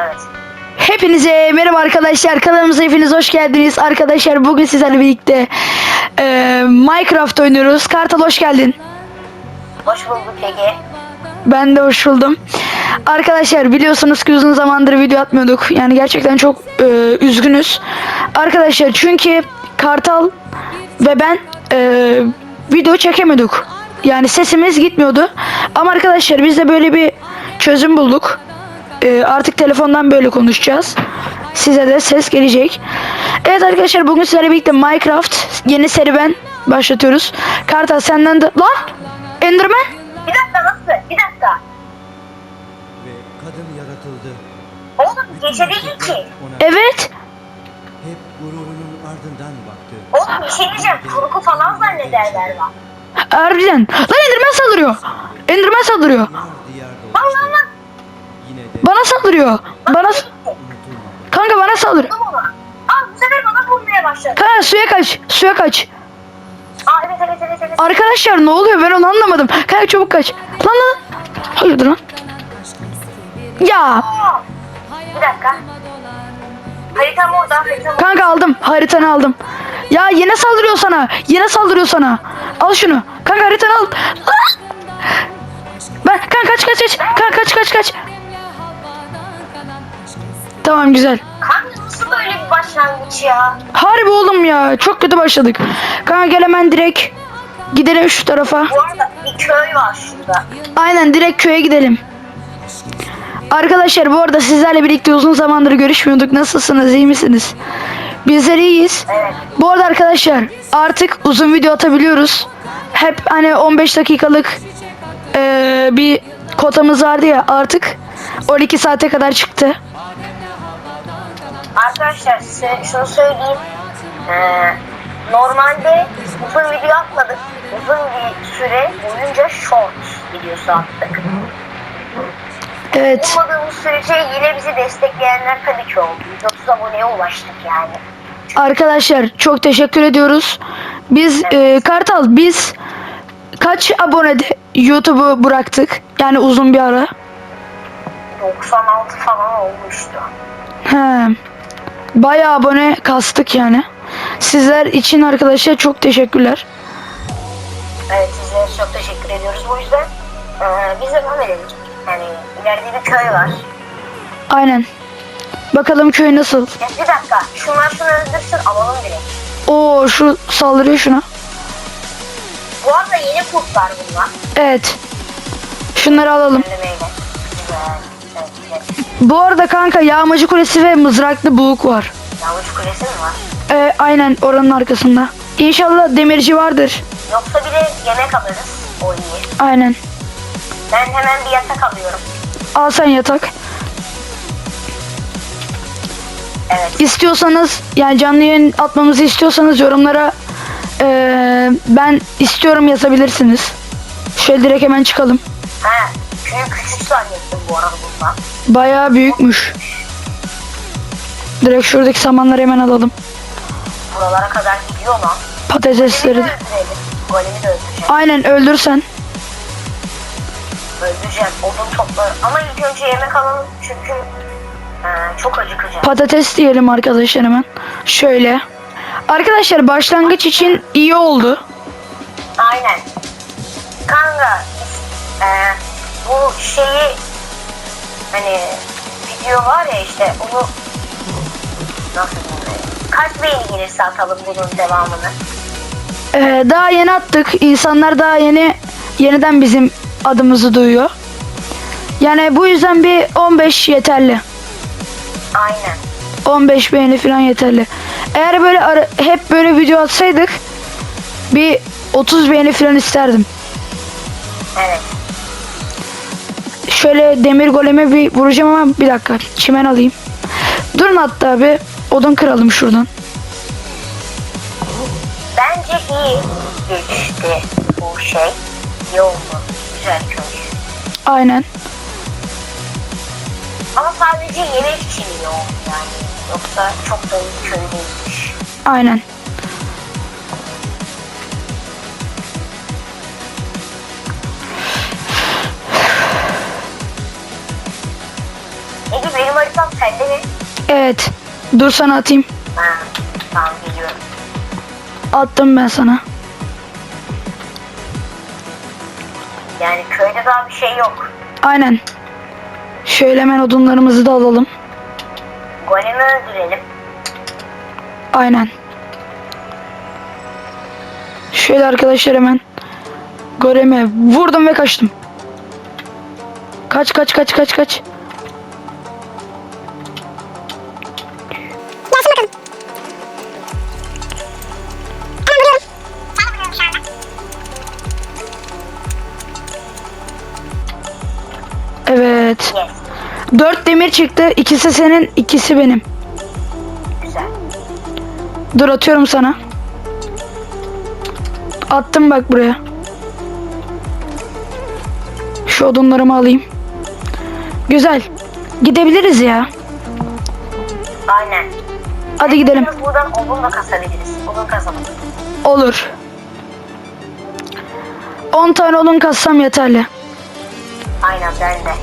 Evet. Hepinize merhaba arkadaşlar kanalımıza hepiniz hoş geldiniz. Arkadaşlar bugün sizlerle birlikte e, Minecraft oynuyoruz. Kartal hoş geldin. Hoş bulduk Ege. ben de hoş buldum. Arkadaşlar biliyorsunuz ki uzun zamandır video atmıyorduk. Yani gerçekten çok e, üzgünüz. Arkadaşlar çünkü Kartal ve ben e, video çekemiyorduk. Yani sesimiz gitmiyordu. Ama arkadaşlar biz de böyle bir çözüm bulduk Ee, artık telefondan böyle konuşacağız. Size de ses gelecek. Evet arkadaşlar bugün sizlerle birlikte Minecraft yeni serüven başlatıyoruz. Kartal senden de... Lan! Enderman! Bir dakika nasıl? Bir dakika. ve kadın yaratıldı. Oğlum gece değil ki. Evet. hep gururunun ardından baktı. Oğlum bir şey diyeceğim. Kurgu falan zannederler lan. Harbiden. Lan Enderman saldırıyor. Enderman saldırıyor. Lan lan. Bana saldırıyor. Bana... Kanka bana onu. Aa bu sefer bana vurmaya başladı. Kanka suya kaç. Suya kaç. Aa evet evet evet evet. Arkadaşlar ne oluyor ben onu anlamadım. Kanka çabuk kaç. Lan lan. Hayırdır lan. Ya. Bir dakika. Haritam orada. Haritam orada. Kanka aldım. Haritanı aldım. Ya yine saldırıyor sana. Yine saldırıyor sana. Al şunu. Kanka haritanı al. Ben kanka kaç kaç kaç. Kanka kaç kaç kaç. Tamam güzel. Kanka nasıl böyle bir başlangıç ya? Harbi oğlum ya. Çok kötü başladık. Kanka gel hemen direkt gidelim şu tarafa. Bu arada bir köy var şurada. Aynen direkt köye gidelim. Arkadaşlar bu arada sizlerle birlikte uzun zamandır görüşmüyorduk. Nasılsınız? iyi misiniz? Bizler iyiyiz. Evet. Bu arada arkadaşlar artık uzun video atabiliyoruz. Hep hani 15 dakikalık eee, bir kotamız vardı ya artık 12 saate kadar çıktı. Arkadaşlar size şunu söyleyeyim. Ee, normalde uzun video atmadık. Uzun bir süre boyunca short videosu attık. Evet. Ummadığımız sürece yine bizi destekleyenler tabii ki oldu. 130 aboneye ulaştık yani. Arkadaşlar çok teşekkür ediyoruz. Biz eee, Kartal biz kaç abonede YouTube'u bıraktık? Yani uzun bir ara. 96 falan olmuştu. He. Bayağı abone kastık yani. Sizler için arkadaşlar çok teşekkürler. Evet sizlere çok teşekkür ediyoruz. Bu yüzden ee, biz devam edelim. Yani ileride bir köy var. Aynen. Bakalım köy nasıl? Ya bir dakika. Şunlar şunu öldürsün alalım direkt. Oo şu saldırıyor şuna. Bu arada yeni kurtlar bunlar. Evet. Şunları alalım. Güzel. Bu arada kanka yağmacı kulesi ve mızraklı buğuk var. Yağmur kulesi mi var? Ee, aynen oranın arkasında. İnşallah demirci vardır. Yoksa bir de yemek alırız. O iyi. Aynen. Ben hemen bir yatak alıyorum. Al sen yatak. Evet. İstiyorsanız yani canlı yayın atmamızı istiyorsanız yorumlara ee, ben istiyorum yazabilirsiniz. Şöyle direkt hemen çıkalım. Ha, küçük küçük zannettim bu arada bundan. Bayağı büyükmüş. Direkt şuradaki samanları hemen alalım. Buralara kadar gidiyor lan. Patatesleri de. Golemi de öldüreceğim. Aynen öldürsen. Öldüreceğim. Odun toplarım. Ama ilk önce yemek alalım çünkü e, çok acıkacağım. Patates diyelim arkadaşlar hemen. Şöyle. Arkadaşlar başlangıç için iyi oldu. Aynen. Kanka e, bu şeyi hani video var ya işte onu nasıl diyeyim? Kaç beğeni gelirse atalım bunun devamını. Ee, daha yeni attık. İnsanlar daha yeni yeniden bizim adımızı duyuyor. Yani bu yüzden bir 15 yeterli. Aynen. 15 beğeni falan yeterli. Eğer böyle ara- hep böyle video atsaydık bir 30 beğeni falan isterdim. Evet. Şöyle demir goleme bir vuracağım ama bir dakika çimen alayım. Durun hatta bir odun kıralım şuradan. Bence iyi geçti bu şey. Oldu. Güzel köy. Aynen. Ama sadece yemek için oldu yani. Yoksa çok da iyi köy değilmiş. Aynen. Evet. Dur sana atayım. Ha, tamam geliyorum. Attım ben sana. Yani köyde daha bir şey yok. Aynen. Şöyle hemen odunlarımızı da alalım. Golemi öldürelim. Aynen. Şöyle arkadaşlar hemen Gorem'e vurdum ve kaçtım. Kaç kaç kaç kaç kaç. Çıktı. İkisi senin, ikisi benim. Güzel. Dur atıyorum sana. Attım bak buraya. Şu odunlarımı alayım. Güzel. Gidebiliriz ya. Aynen. Hadi gidelim. Buradan odun da kasabiliriz. Odun kasalım. Olur. 10 tane odun kassam yeterli. Aynen ben de.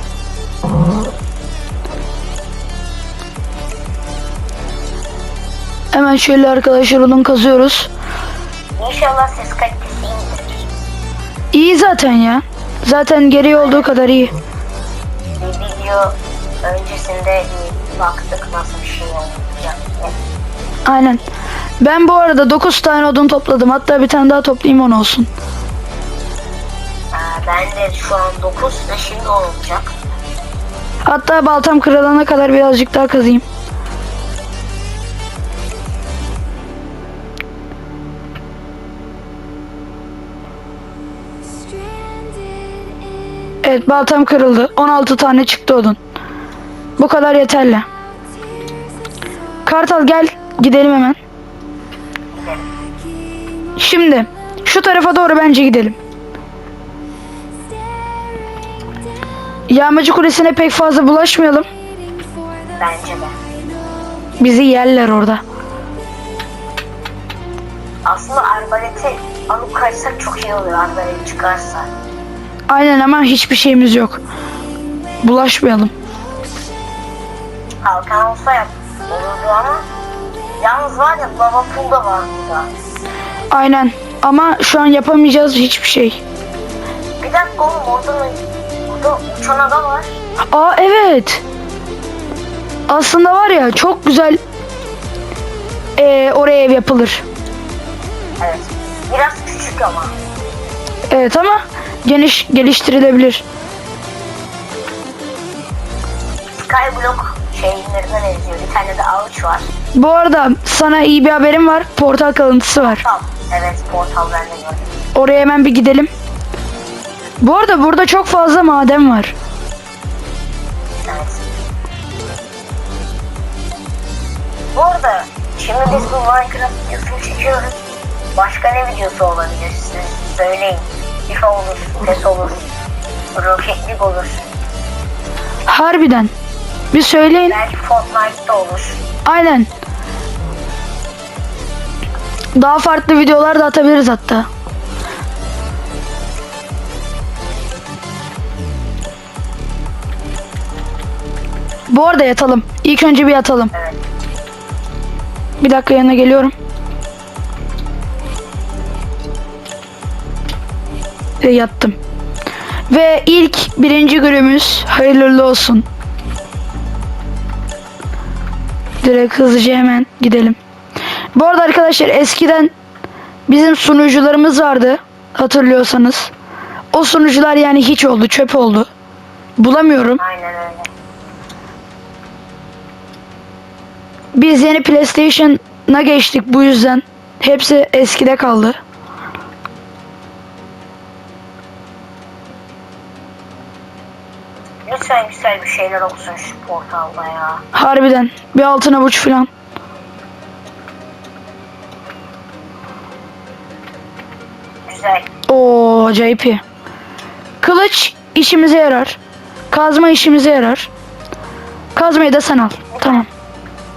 Hemen şöyle arkadaşlar odun kazıyoruz. İnşallah ses kalitesi iyidir. İyi zaten ya. Zaten gereği olduğu kadar iyi. Bir video öncesinde bir baktık nasıl bir şey olacak diye. Aynen. Ben bu arada 9 tane odun topladım. Hatta bir tane daha toplayayım on olsun. Ben de şu an 9 ve şimdi 10 olacak. Hatta baltam kırılana kadar birazcık daha kazayım. Evet baltam kırıldı. 16 tane çıktı odun. Bu kadar yeterli. Kartal gel gidelim hemen. Şimdi şu tarafa doğru bence gidelim. Yağmacı kulesine pek fazla bulaşmayalım. Bence de. Bizi yerler orada. Aslında arbaleti alıp kaçsak çok iyi olur arbalet çıkarsa. Aynen ama hiçbir şeyimiz yok. Bulaşmayalım. Kalkan olsa yap olurdu ama yalnız var ya lava pool da var burada. Aynen. Ama şu an yapamayacağız hiçbir şey. Bir dakika oğlum orada mı? Burada uçan adam var. Aa evet. Aslında var ya çok güzel ee, oraya ev yapılır. Evet. Biraz küçük ama. Evet ama geniş geliştirilebilir. Skyblock şeylerine benziyor. Bir tane de ağaç var. Bu arada sana iyi bir haberim var. Portal kalıntısı var. Portal. Evet portal ben de gördüm. Oraya hemen bir gidelim. Bu arada burada çok fazla maden var. Evet. Bu arada şimdi biz bu Minecraft videosunu çekiyoruz. Başka ne videosu olabilir siz söyleyin. FIFA olur, PES olur, Rocket League olur. Harbiden. Bir söyleyin. Belki Fortnite'da olur. Aynen. Daha farklı videolar da atabiliriz hatta. Bu arada yatalım. İlk önce bir yatalım. Evet. Bir dakika yanına geliyorum. Ve yattım. Ve ilk birinci günümüz hayırlı olsun. Direkt hızlıca hemen gidelim. Bu arada arkadaşlar eskiden bizim sunucularımız vardı. Hatırlıyorsanız. O sunucular yani hiç oldu, çöp oldu. Bulamıyorum. Aynen öyle. Biz yeni PlayStation'a geçtik bu yüzden. Hepsi eskide kaldı. Lütfen güzel bir şeyler olsun şu portalda ya. Harbiden. Bir altın avuç falan. Güzel. Oo acayip iyi. Kılıç işimize yarar. Kazma işimize yarar. Kazmayı da sen al. Tamam.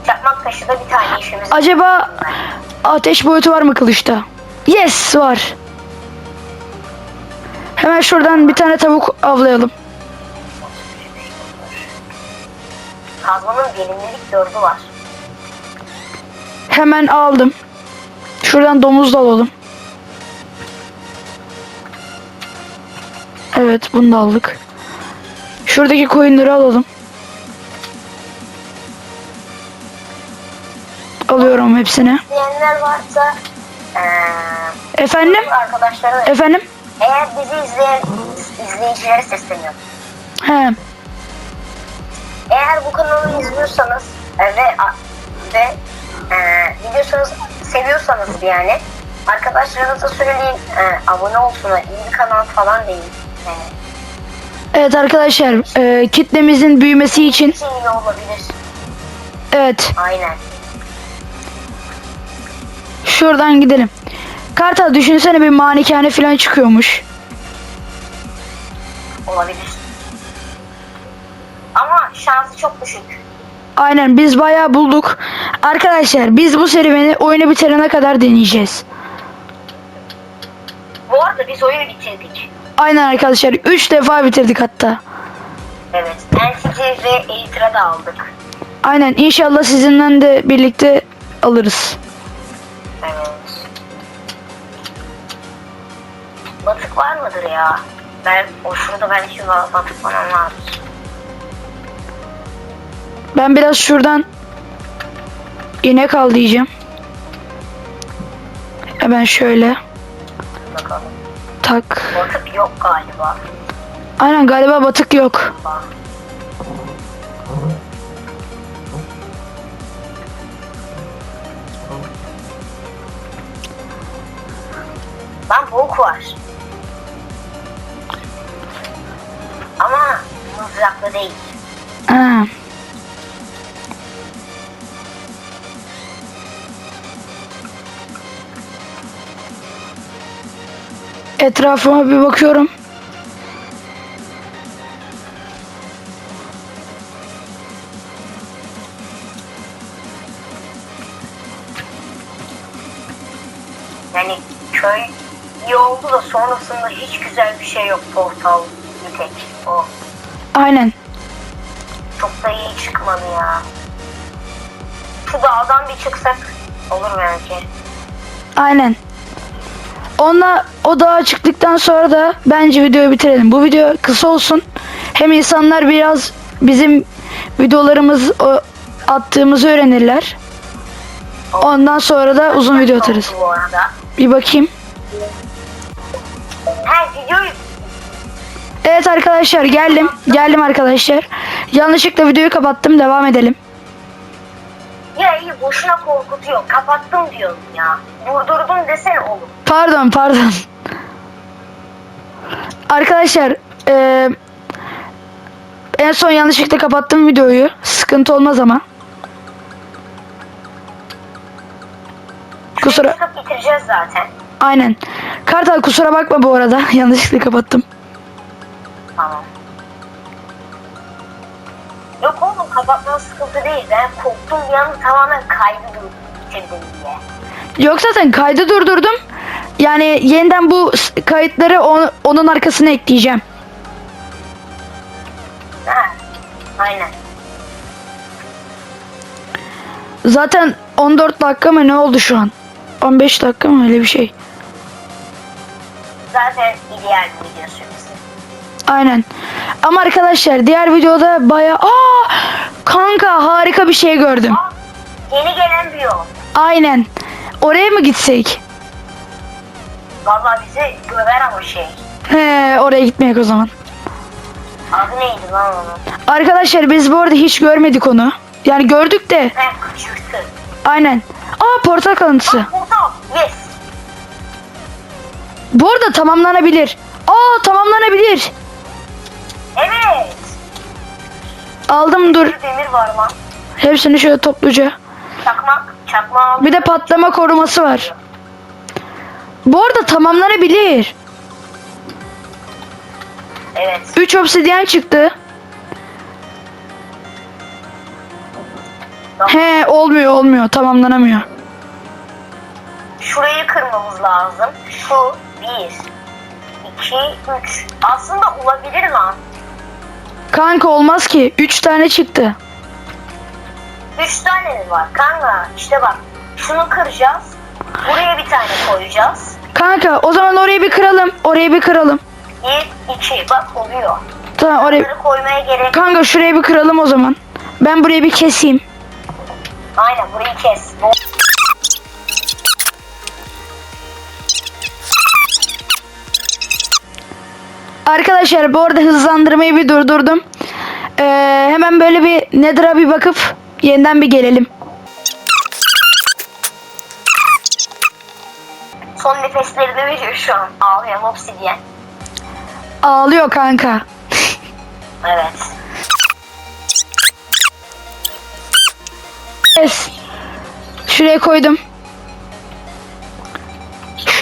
Çakmak taşı da bir tane işimiz. Acaba ateş boyutu var mı kılıçta? Yes var. Hemen şuradan bir tane tavuk avlayalım. Kazmanın verimlilik dördü var. Hemen aldım. Şuradan domuz da alalım. Evet bunu da aldık. Şuradaki koyunları alalım. Alıyorum hepsini. İzleyenler varsa eee Efendim? Efendim? eğer bizi izleyen izleyicilere sesleniyorum. He. İzliyorsanız e, ve ve e, biliyorsanız seviyorsanız yani arkadaşlarınıza söyleyin e, abone olsunlar iyi bir kanal falan değil. Yani, Evet arkadaşlar e, kitlemizin büyümesi için iyi olabilir. evet Aynen. şuradan gidelim. Kartal düşünsene bir manikane falan çıkıyormuş. Olabilir. Ama şansı çok düşük. Aynen biz bayağı bulduk. Arkadaşlar biz bu serüveni oyunu bitirene kadar deneyeceğiz. Bu arada biz oyunu bitirdik. Aynen arkadaşlar 3 defa bitirdik hatta. Evet. NCT ve Elytra da aldık. Aynen inşallah sizinle de birlikte alırız. Evet. Batık var mıdır ya? Ben o şurada belki ba- batık falan vardır. Ben biraz şuradan inek al diyeceğim. Hemen şöyle Bakalım. tak. Batık yok galiba. Aynen galiba batık yok. Bak. Lan bok var. Ama mızraklı değil. Ha. Etrafıma bir bakıyorum. Yani köy iyi oldu da sonrasında hiç güzel bir şey yok portal bir tek o. Aynen. Çok da iyi çıkmadı ya. Şu dağdan bir çıksak olur belki. Aynen. Onunla o dağa çıktıktan sonra da bence videoyu bitirelim. Bu video kısa olsun. Hem insanlar biraz bizim videolarımız o, attığımızı öğrenirler. Ondan sonra da uzun video atarız. Bir bakayım. Evet arkadaşlar geldim. Geldim arkadaşlar. Yanlışlıkla videoyu kapattım. Devam edelim. Ya iyi boşuna korkutuyor. Kapattım diyorum ya. Durdurdum desene oğlum. Pardon pardon. Arkadaşlar eee, en son yanlışlıkla kapattım videoyu. Sıkıntı olmaz ama. Kusura Çıkıp bitireceğiz zaten. aynen. Kartal kusura bakma bu arada. Yanlışlıkla kapattım. Tamam. Yok oğlum kapatman sıkıntı değil. Ben korktum bir anda tamamen kaydı bitirdim diye. Yok zaten kaydı durdurdum. Yani yeniden bu kayıtları o- onun arkasına ekleyeceğim. Ha. Aynen. Zaten 14 dakika mı ne oldu şu an? 15 dakika mı öyle bir şey. Zaten ideal bir video süresi. Aynen. Ama arkadaşlar diğer videoda baya aa kanka harika bir şey gördüm. Aa, yeni gelen bir yol. Aynen. Oraya mı gitsek? Vallahi bizi göver ama şey. He, oraya gitmeyek o zaman. Adı neydi lan onun? Arkadaşlar biz bu arada hiç görmedik onu. Yani gördük de Ben kaçırttı. aynen. Aa portal kalıntısı. Portal. Yes. Bu arada tamamlanabilir. Aa tamamlanabilir. Evet. Aldım dur. Bir demir var lan. Hepsini şöyle topluca. Çakmak. Çakma aldım. Bir de patlama koruması var. Bu arada tamamlanabilir. Evet. 3 obsidyen çıktı. He olmuyor olmuyor tamamlanamıyor. Şurayı kırmamız lazım. Şu bir, iki, üç. Aslında olabilir lan. Kanka olmaz ki 3 tane çıktı. Üç tane mi var? Kanka işte bak. Şunu kıracağız. Buraya bir tane koyacağız. Kanka o zaman orayı bir kıralım. Orayı bir kıralım. Bir, iki. Bak oluyor. Tamam orayı. Bunları koymaya gerek. Kanka şurayı bir kıralım o zaman. Ben burayı bir keseyim. Aynen burayı kes. Bu- Arkadaşlar bu arada hızlandırmayı bir durdurdum. Ee, hemen böyle bir Nether'a bir bakıp yeniden bir gelelim. Son nefesleri de veriyor şu an. Ağlayan obsidyen. Ağlıyor kanka. Evet. Yes. Şuraya koydum.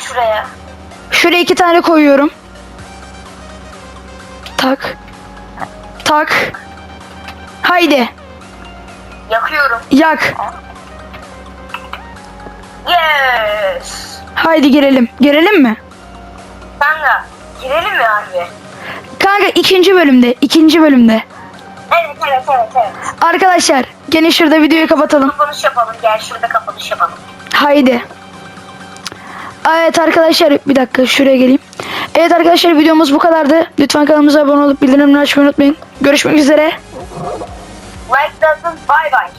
Şuraya. Şuraya iki tane koyuyorum. Tak. Tak. Haydi. Yakıyorum. Yak. Yes. Haydi girelim. Girelim mi? Kanka girelim mi harbi? Kanka ikinci bölümde. ikinci bölümde. Evet evet evet evet. Arkadaşlar gene şurada videoyu kapatalım. Kapanış yapalım. Gel şurada kapanış yapalım. Haydi. Evet arkadaşlar bir dakika şuraya geleyim. Evet arkadaşlar videomuz bu kadardı. Lütfen kanalımıza abone olup bildirimleri açmayı unutmayın. Görüşmek üzere. Like doesn't bye bye.